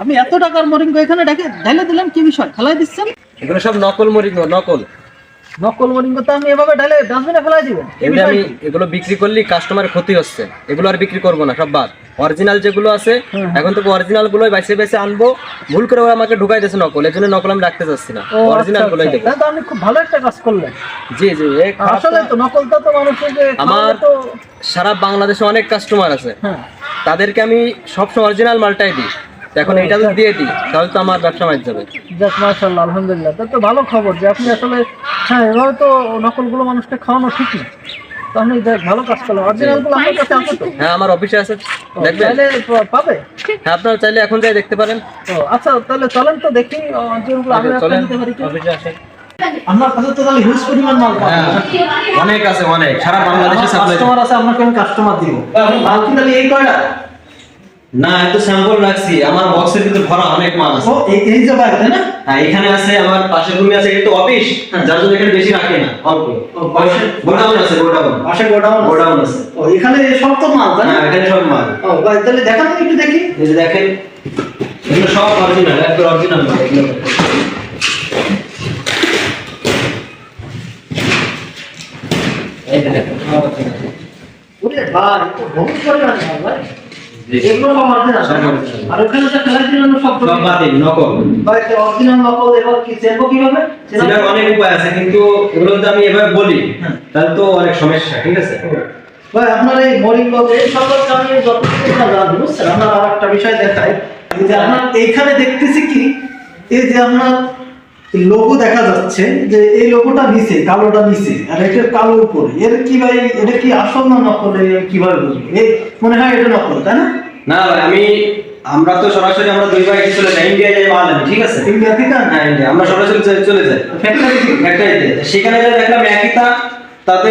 আপনি এত টাকার মরিঙ্গো এখানে ডেকে ঢেলে দিলেন কি বিষয়? ফেলাই দিচ্ছেন? এগুলো সব নকল মরিঙ্গ নকল। নকল মরিঙ্গো তো আমি এভাবে ঢেলে ডাস্টবিনে ফেলাই দিবেন। কি এমনি আমি এগুলো বিক্রি করলে কাস্টমারের ক্ষতি হচ্ছে। এগুলো আর বিক্রি করব না সব বাদ। অরিজিনাল যেগুলো আছে এখন তো অরিজিনাল গুলোই বাইসে বাইসে আনব। ভুল করে ওরা আমাকে ঢুকাই দিয়েছে নকল এর জন্য নকল আমি রাখতে চাচ্ছি না। অরিজিনাল গুলোই। দেবো তাহলে তো আপনি খুব ভালো একটা কাজ করলেন। জি জি আসলে তো নকলটা তো মানুষের যে আমার তো সারা বাংলাদেশে অনেক কাস্টমার আছে। হ্যাঁ। তাদেরকে আমি সবসময় অরিজিনাল মালটাই দিই। এখন এটা যদি দিয়ে দিই তাহলে তো আমার ব্যবসা মার যাবে যাক মাশাআল্লাহ আলহামদুলিল্লাহ। তা তো ভালো খবর যে আপনি আসলে হ্যাঁ এভাবে তো নকলগুলো মানুষকে খাওয়ানো ঠিক না। তো আপনি দেখ ভালো কাজ অরিজিনালগুলো আপনার কাছে আছে তো? হ্যাঁ আমার অফিসে আছে। ও, দেখবেন? চাইলে পাবে? হ্যাঁ আপনারা চাইলে এখন যাই দেখতে পারেন। তো আচ্ছা তাহলে চলেন তো দেখি অরিজিনালগুলো আমি একটা চলেন। পারি অফিসে আসেন। আপনার কাছে তো তাহলে হিউজ পরিমাণ মাল পাবেন। অনেক আছে অনেক। সারা বাংলাদেশে সাপ্লাই কাস্টমার আছে আপনাকে আমি কাস্টমার দিব। মাল কি তাহলে এই কয়টা? না এত স্যাম্পল রাখছি আমার বক্সের ভিতর ভরা অনেক মাল আছে। ও এই এই যে বাইরে তাই না? হ্যাঁ এখানে আছে আমার পাশের রুমে আছে কিন্তু অফিস যার জন্য এখানে বেশি রাখে না অল্প। ও, পাশে- গোডাউন আছে গোডাউন। পাশে গোডাউন গোডাউন আছে। ও এখানে সব তো মাল তাই না? হ্যাঁ এখানে সব মাল। ও ভাই তাহলে দেখান একটু দেখি। এই যে দেখেন এগুলো সব অরিজিনাল একদম অরিজিনাল মাল। এই দেখেন। ওরে ভাই তো বহুত পরিমাণ মাল ভাই। এগুলো সব অরিজিনাল সব original। আর ওখানে যে খেলার সব সব বাতিল নকল। ভাই তো অরিজিনাল নকল এবার কি চেনবো কীভাবে? সেটার অনেক উপায় আছে কিন্তু এগুলো যদি আমি এভাবে বলি। হ্যাঁ। তাহলে তো অনেক সমস্যা ঠিক আছে? ভাই আপনার এই মরিঙ্গ এই সম্পর্কে আমি যতটুকু জানি বুঝছেন? আপনার আর একটা বিষয় দেখাই। যে আপনার এইখানে দেখতেছি কি? এই যে আপনার লোগো দেখা যাচ্ছে যে এই লোগোটা নিচে কালোটা নিচে আর এটা কালো উপরে। এর কি ভাই এটা কি আসল না নকল? কীভাবে বুঝব? এই মনে হয় এটা নকল তাই না? না ভাই আমি আমরা তো সরাসরি আমরা দুই ভাই চলে যাই ইন্ডিয়া যাই মাল আনি ঠিক আছে? ইন্ডিয়া থেকে আনা? হ্যাঁ ইন্ডিয়া আমরা সরাসরি চলে- চলে যাই। ফ্যাক্টরি ফ্যাক্টরিতে সেখানে যা দেখলাম একই তা তাতে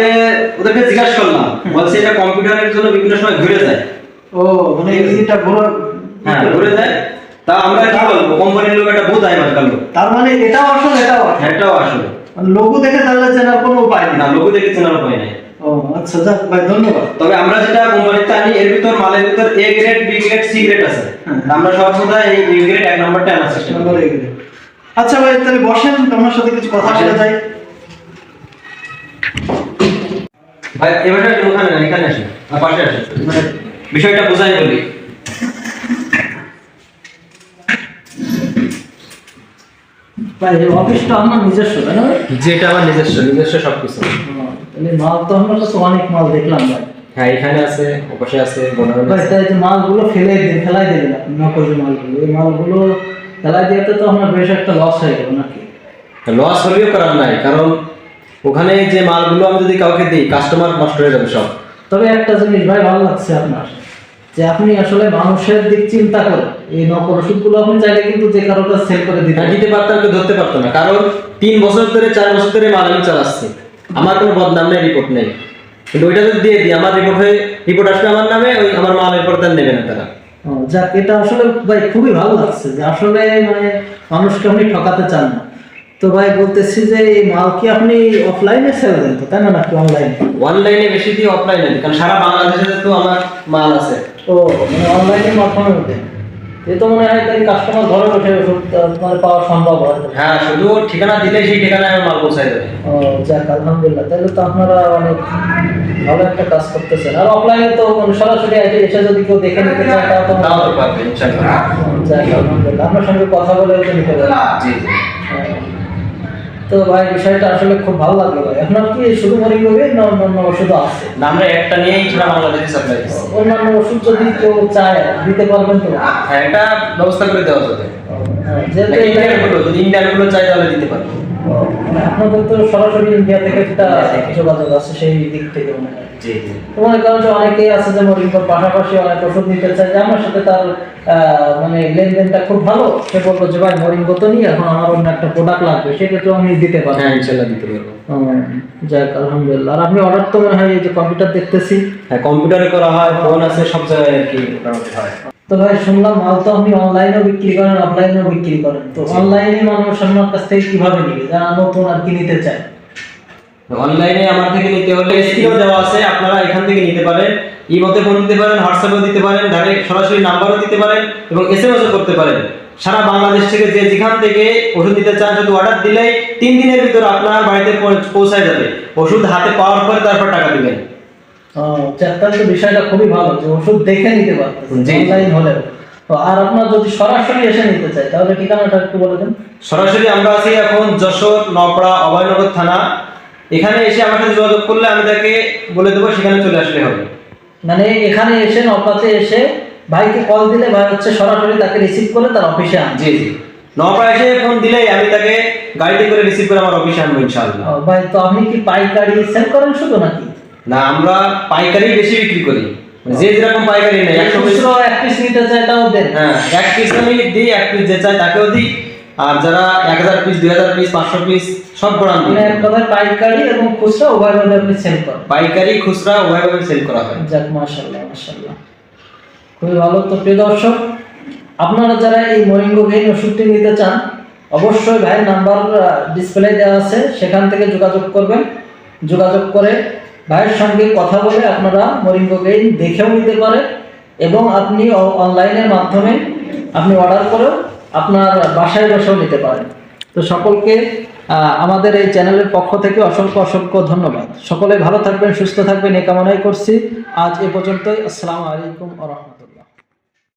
ওদেরকে জিজ্ঞাসা করলাম বলছে এটা কম্পিউটারের জন্য বিভিন্ন সময় ঘুরে যায়। ও মানে এটা ঘোরা হ্যাঁ ঘুরে যায়। তা আমরা কি বলব? কোম্পানির লোক একটা ভূত মাঝখান লোক তার মানে এটাও আসল এটাও আসল? এটাও আসলে। লোগো দেখে তাহলে চেনার কোনো উপায় না লোক দেখে চেনার উপায় নেই। ও আচ্ছা যাক ভাই ধন্যবাদ। তবে আমরা যেটা কোম্পানিতে আনি এর ভিতর মালের ভিতর A grade B grade C grade আছে। হ্যাঁ। আমরা এই এ গ্রেড এক নম্বরটা আনার চেষ্টা করি আচ্ছা ভাই তাহলে বসেন তোমার সাথে কিছু কথা বলা যায়। ভাই এবার ওখানে এখানে আসেন। আর পাশে আসেন। মানে বিষয়টা বোঝাই বলি। অফিসটা আমার নিজস্ব তাই না? যেটা আমার নিজস্ব নিজস্ব সবকিছু। তাহলে মাল তো আমার কাছে অনেক মাল দেখলাম ভাই। হ্যাঁ এখানে আছে ওপাশে আছে ভাই তাই যে মালগুলো ফেলে ফেলাই দিলেন আপনি নকলি মালগুলো। এই মালগুলো ফেলাই দিতে তো আমার বেশ একটা লস হয়ে গেল নাকি? লস হলেও করার নাই কারণ ওখানে যে মালগুলো আমি যদি কাউকে দিই কাস্টমার নষ্ট হয়ে যাবে সব। তবে একটা জিনিস ভাই ভালো লাগছে আপনার। যে আপনি আসলে মানুষের দিক চিন্তা করেন এই নকল ওষুধগুলো আপনি চাইলে কিন্তু যে কারোটা সেল করে দিতে দিতে পারতাম কেউ ধরতে পারতো না। কারণ তিন বছর ধরে চার বছর ধরে মাল আমি চালাচ্ছি। আমার কোনো বদনাম নেই রিপোর্ট নেই। কিন্তু ওইটা যদি দিয়ে দিই আমার রিপোর্ট হয়ে রিপোর্ট আসবে আমার নামে ওই আমার মালের পর তার নেবে না তারা। যাক এটা আসলে ভাই খুবই ভালো লাগছে যে আসলে মানে মানুষকে আপনি ঠকাতে চান না। তো ভাই বলতেছি যে এই মাল কি আপনি অফলাইনে সেল দেন তো তাই না নাকি অনলাইনে অনলাইনে বেশি অফলাইনে কারণ সারা বাংলাদেশে তো আমার মাল আছে। ও মানে অনলাইনের মাধ্যমে এ তো মনে হয় তাই কাস্টমার ঘরে বসে মানে পাওয়া সম্ভব হয়। হ্যাঁ শুধু ঠিকানা দিলে সেই ঠিকানায় আমার মাল পৌঁছায় যাবে ও যাক আলহামদুলিল্লাহ। তাহলে তো আপনারা অনেক ভালো একটা কাজ করতেছেন। আর অফলাইনে তো মানে সরাসরি এসে এসে যদি কেউ দেখে নিতে চায় তাও তো তাও তো পারবে ইনশাআল্লাহ। যাক আলহামদুলিল্লাহ। আপনার সঙ্গে কথা বলে নিতে পারবেন জি জি। তো ভাই বিষয়টা আসলে খুব ভালো লাগল ভাই। আপনার কি শুধু মরিং হবে না অন্যান্য ওষুধও আছে? না, আমরা একটা নিয়েই সারা বাংলাদেশে সাপ্লাই অন্যান্য ওষুধ যদি কেউ চায় দিতে পারবেন তো? হ্যাঁ এটা ব্যবস্থা করে দেওয়া যাবে। হ্যাঁ, যেহেতু ইন্ডিয়ান এটা- গুলো যদি ইন্ডিয়ানগুলো চাই তাহলে দিতে পারব। মানে আপনাদের তো সরাসরি ইন্ডিয়া থেকে একটা যোগাযোগ আছে সেই দিক থেকে মনে হয়। জি জি। মনে করেন যে অনেকেই আছে যে পাশাপাশি অনেক ওষুধ নিতে চায় যে আমার সাথে তার মানে লেনদেনটা খুব ভালো সে বলব যে ভাই মরিঙ্গ তো নিয়ে এখন আমার অন্য একটা প্রোডাক্ট লাগবে সেক্ষেত্রে আমি দিতে পারব। হ্যাঁ ইনশাআল্লাহ দিতে পারব। যাক আলহামদুলিল্লাহ। আর আপনি অর্ডার তো মনে হয় এই যে কম্পিউটার দেখতেছি। হ্যাঁ কম্পিউটারে করা হয় ফোন আছে সব জায়গায় আর কি হয়। তো ভাই শুনলাম মাল তো আপনি অনলাইনেও বিক্রি করেন অফলাইনেও বিক্রি করেন। তো অনলাইনে মানুষ আপনার কাছ থেকে কীভাবে নিবে? যারা নতুন আর কি নিতে চায়। অনলাইনে আমার থেকে নিতে হলে স্ক্রিনও দেওয়া আছে আপনারা এখান থেকে নিতে পারেন। ইমোতে ফোন দিতে পারেন হোয়াটসঅ্যাপেও দিতে পারেন ডাইরেক্ট সরাসরি নাম্বারও দিতে পারেন এবং এস এম করতে পারেন। সারা বাংলাদেশ থেকে যে যেখান থেকে ওষুধ নিতে চান শুধু অর্ডার দিলেই তিন দিনের ভিতর আপনার বাড়িতে পৌঁছ- পৌঁছায় যাবে। ওষুধ হাতে পাওয়ার পরে তারপর টাকা দিবেন। ও, বিষয়টা খুবই ভালো যে ওষুধ দেখে নিতে পারতেন। অনলাইন হলেও। তো আর আপনার যদি সরাসরি এসে নিতে চাই তাহলে ঠিকানাটা একটু বলে দেন? সরাসরি আমরা আছি এখন যশোর নপড়া অভয়নগর থানা। এখানে এসে আমার সাথে যোগাযোগ করলে আমি তাকে বলে দেবো সেখানে চলে আসলে হবে। মানে এখানে এসে নপাতে এসে ভাইকে কল দিলে ভাই হচ্ছে সরাসরি তাকে রিসিভ করে তার অফিসে আনছে জি জি। নপড়া এসে ফোন দিলেই আমি তাকে গাড়িতে করে রিসিভ করে আমার অফিসে আনব ইনশাআল্লাহ। ভাই তো আপনি কি পাইকারি সেল করেন শুধু নাকি? না আমরা পাইকারি বেশি বিক্রি করি। মানে যে যেরকম পাইকারি নেই একশো এক পিস নিতে চায় তাও দেন। হ্যাঁ এক পিস আমি দিই এক পিস যে চাই তাকেও দিই। আর যারা এক হাজার পিস দুই হাজার পিস পাঁচশো পিস সব ব্রান্ড মানে পাইকারি এবং খুচরা উভয়ভাবে আপনি সেল করেন। পাইকারি খুচরা উভয়ভাবে সেল করা হয়। যাক মাশাল্লাহ মাশাল্লাহ খুবই ভালো তো প্রিয় দর্শক আপনারা যারা এই মরিঙ্গো গেইন ওষুধটি নিতে চান অবশ্যই ভাইয়ের নাম্বার ডিসপ্লে দেওয়া আছে। সেখান থেকে যোগাযোগ করবেন। যোগাযোগ করে ভাইয়ের সঙ্গে কথা বলে আপনারা মরিঙ্গ গেইন দেখেও নিতে পারেন এবং আপনি অনলাইনের মাধ্যমে আপনি অর্ডার করেও আপনার বাসায় বসেও নিতে পারেন। তো সকলকে আমাদের এই চ্যানেলের পক্ষ থেকে অসংখ্য অসংখ্য ধন্যবাদ। সকলে ভালো থাকবেন, সুস্থ থাকবেন, এ কামনাই করছি। আজ এ পর্যন্তই। আসসালামু আলাইকুম আ